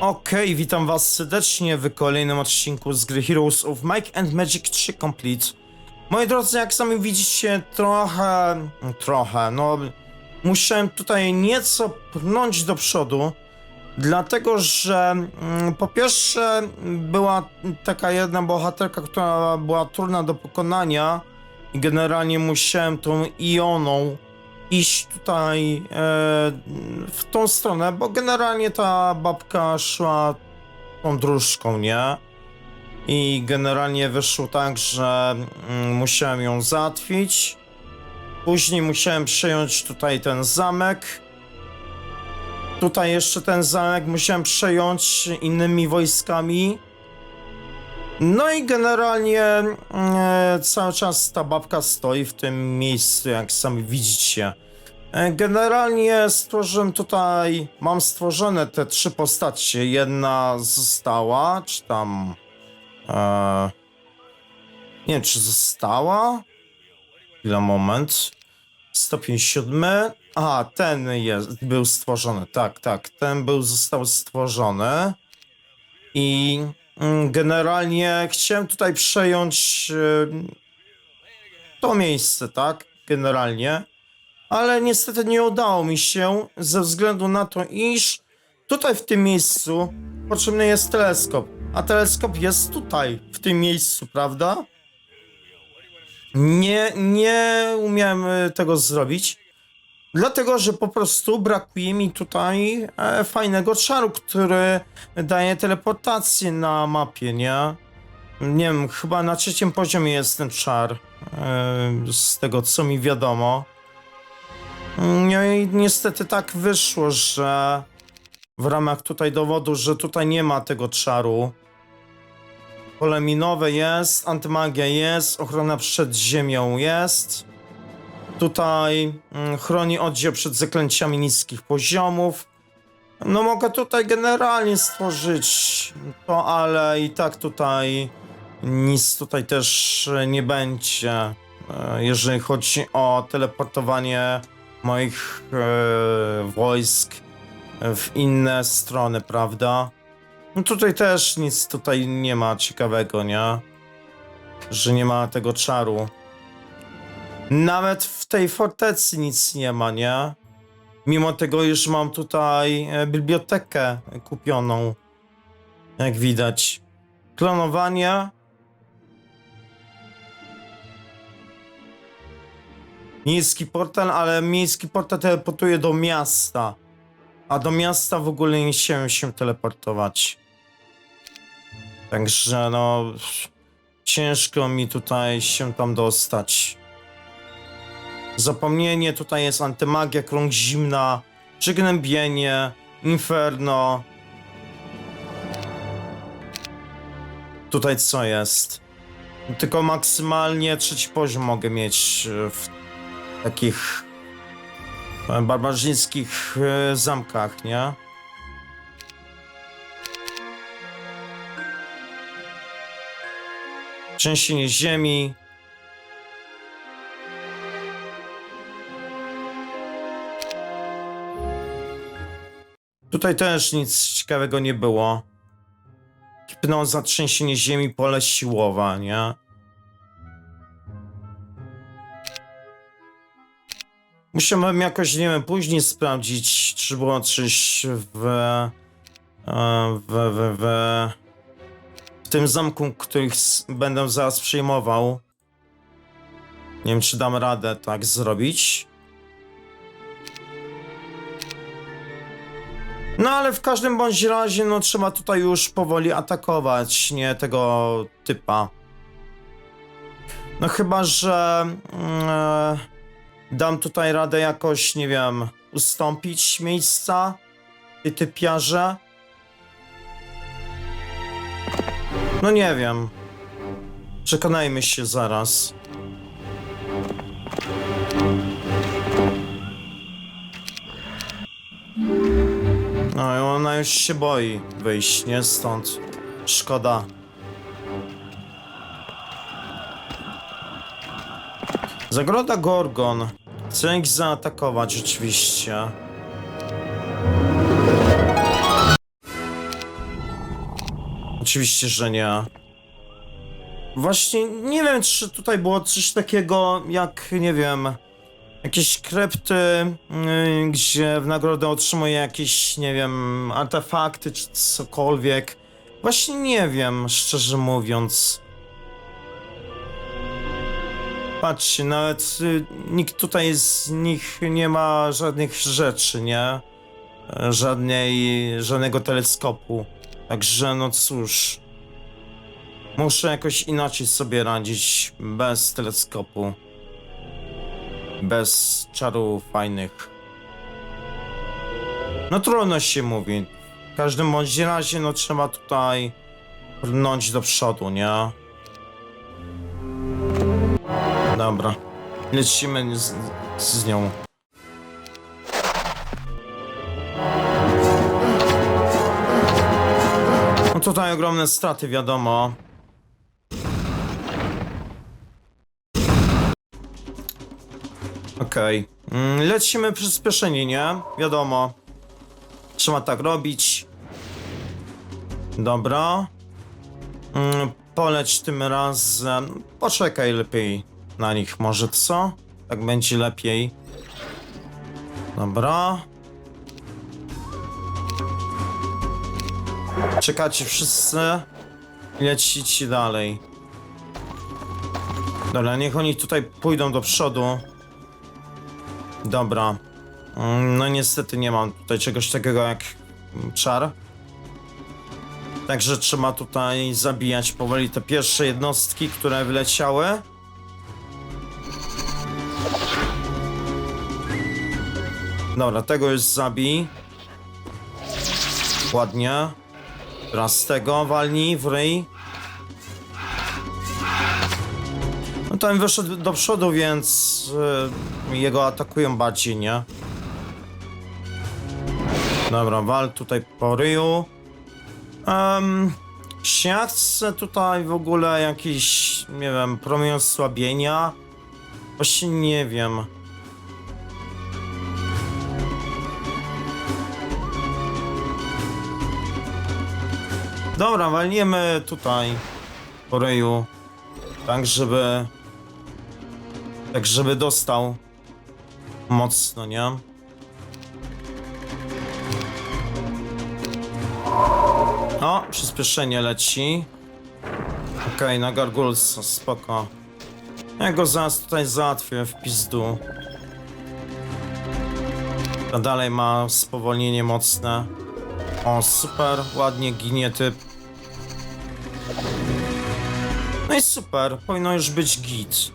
Okej, witam was serdecznie w kolejnym odcinku z gry Heroes of Might and Magic 3 Complete. Moi drodzy, jak sami widzicie, trochę, trochę, no, musiałem tutaj nieco pchnąć do przodu, dlatego że mm, po pierwsze była taka jedna bohaterka, która była trudna do pokonania i generalnie musiałem tą Ioną iść tutaj e, w tą stronę, bo generalnie ta babka szła tą dróżką, nie? I generalnie wyszło tak, że mm, musiałem ją załatwić. Później musiałem przejąć tutaj ten zamek. Tutaj jeszcze ten zamek musiałem przejąć innymi wojskami. No i generalnie e, cały czas ta babka stoi w tym miejscu, jak sami widzicie. E, generalnie stworzyłem tutaj, mam stworzone te trzy postacie. Jedna została, czy tam... E, nie wiem, czy została? Chwila, moment. Stopień siódmy. Aha, ten jest, był stworzony, tak, tak. Ten był, został stworzony. I mm, generalnie chciałem tutaj przejąć e, to miejsce, tak? Generalnie. Ale niestety nie udało mi się ze względu na to, iż tutaj w tym miejscu potrzebny jest teleskop. A teleskop jest tutaj, w tym miejscu, prawda? Nie, nie umiałem e, tego zrobić. Dlatego, że po prostu brakuje mi tutaj e, fajnego czaru, który daje teleportację na mapie, nie? Nie wiem, chyba na trzecim poziomie jest ten czar, e, z tego co mi wiadomo. No i niestety tak wyszło, że w ramach tutaj dowodu, że tutaj nie ma tego czaru. Pole minowe jest, antymagia jest, ochrona przed ziemią jest. Tutaj mm, chroni oddział przed zaklęciami niskich poziomów. No mogę tutaj generalnie stworzyć to, ale i tak tutaj nic tutaj też nie będzie, e, jeżeli chodzi o teleportowanie moich e, wojsk w inne strony, prawda? No tutaj też nic tutaj nie ma ciekawego, nie? Że nie ma tego czaru. Nawet w tej fortecy nic nie ma, nie? Mimo tego już mam tutaj e, bibliotekę kupioną. Jak widać. Klonowanie. Miejski portal, ale miejski portal teleportuje do miasta. A do miasta w ogóle nie chciałem się teleportować. Także no... Ciężko mi tutaj się tam dostać. Zapomnienie, tutaj jest antymagia, krąg zimna, przygnębienie, inferno. Tutaj co jest? Tylko maksymalnie trzeci poziom mogę mieć e, w takich e, barbarzyńskich e, zamkach, nie? Trzęsienie ziemi. Tutaj też nic ciekawego nie było. Hipnoza, trzęsienie ziemi, pole siłowa, nie? Musiałbym jakoś, nie wiem, później sprawdzić, czy było coś w, e, w, w, w, w tym zamku, których będę zaraz przyjmował. Nie wiem, czy dam radę tak zrobić. No ale w każdym bądź razie, no trzeba tutaj już powoli atakować, nie tego typa. No chyba, że e, dam tutaj radę jakoś, nie wiem, ustąpić miejsca tej typiarze. No nie wiem. Przekonajmy się zaraz. No i ona już się boi wyjść, nie? Stąd. Szkoda. Zagroda Gorgon. Chcę ich zaatakować rzeczywiście. Oczywiście, że nie. Właśnie nie wiem, czy tutaj było coś takiego jak, nie wiem, jakieś krypty, yy, gdzie w nagrodę otrzymuję jakieś, nie wiem, artefakty czy cokolwiek. Właśnie nie wiem, szczerze mówiąc. Patrzcie, nawet y, nikt tutaj z nich nie ma żadnych rzeczy, nie? Żadnej, żadnego teleskopu. Także no cóż. Muszę jakoś inaczej sobie radzić bez teleskopu. Bez czarów fajnych. No trudno się mówi. W każdym bądź razie no trzeba tutaj brnąć do przodu, nie? Dobra. Lecimy z, z nią. Tutaj ogromne straty, wiadomo. Okej. Mm, Lecimy przyspieszenie, nie? Wiadomo. Trzeba tak robić. Dobra. Mm, Poleć tym razem. Poczekaj lepiej na nich, może co? Tak będzie lepiej. Dobra. Czekacie wszyscy. Lecicie dalej. Dobra, niech oni tutaj pójdą do przodu. Dobra. Mm, No niestety nie mam tutaj czegoś takiego jak czar. Także trzeba tutaj zabijać powoli te pierwsze jednostki, które wyleciały. Dobra, tego już zabij. Ładnie. Teraz tego walnij w ryj. No ten wyszedł do przodu, więc y, jego atakują bardziej, nie? Dobra, wal tutaj po ryju. Um, ja tutaj w ogóle jakiś, nie wiem, promień osłabienia? Właśnie nie wiem. Dobra, walniemy tutaj po ryju. Tak, żeby... Tak, żeby dostał mocno, nie? O, przyspieszenie leci. Okej, na Gargulsa, spoko. Ja go zaraz tutaj załatwię w pizdu. A dalej ma spowolnienie mocne. O, super, ładnie ginie typ. No i super, powinno już być git.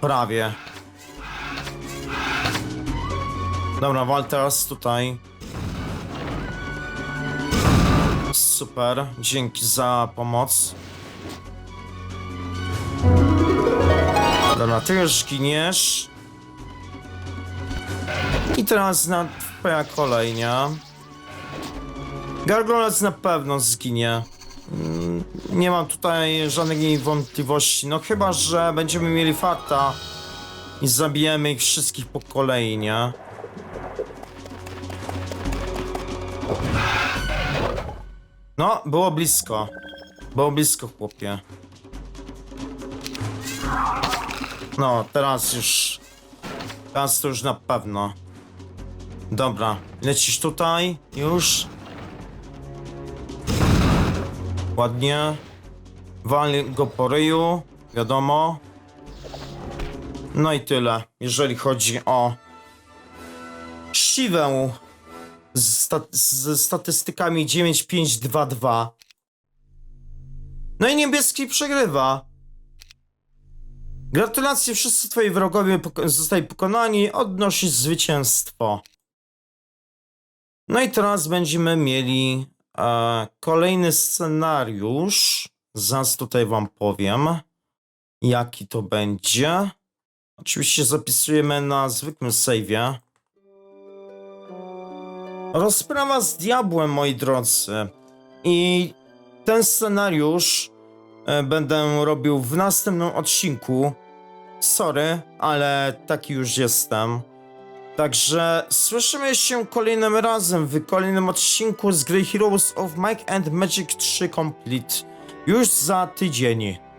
Prawie. Dobra, wal teraz tutaj. Super, dzięki za pomoc. Dobra, ty już giniesz. I teraz na twoja kolej, nie? Gargolec na pewno zginie. Nie mam tutaj żadnej wątpliwości. No chyba, że będziemy mieli farta i zabijemy ich wszystkich po kolei, nie? No, było blisko. Było blisko, chłopie. No, teraz już... Teraz to już na pewno. Dobra, lecisz tutaj, już. Ładnie. Wal go po ryju, wiadomo. No i tyle, jeżeli chodzi o siwę z, z statystykami 9522. No i niebieski przegrywa. Gratulacje, wszyscy twoi wrogowie poko zostali pokonani, odnosisz zwycięstwo. No i teraz będziemy mieli kolejny scenariusz. Zaraz tutaj wam powiem, jaki to będzie. Oczywiście zapisujemy na zwykłym save'ie. Rozprawa z diabłem, moi drodzy. I ten scenariusz e, będę robił w następnym odcinku. Sorry, ale taki już jestem. Także słyszymy się kolejnym razem w kolejnym odcinku z gry Heroes of Might and Magic 3 Complete już za tydzień.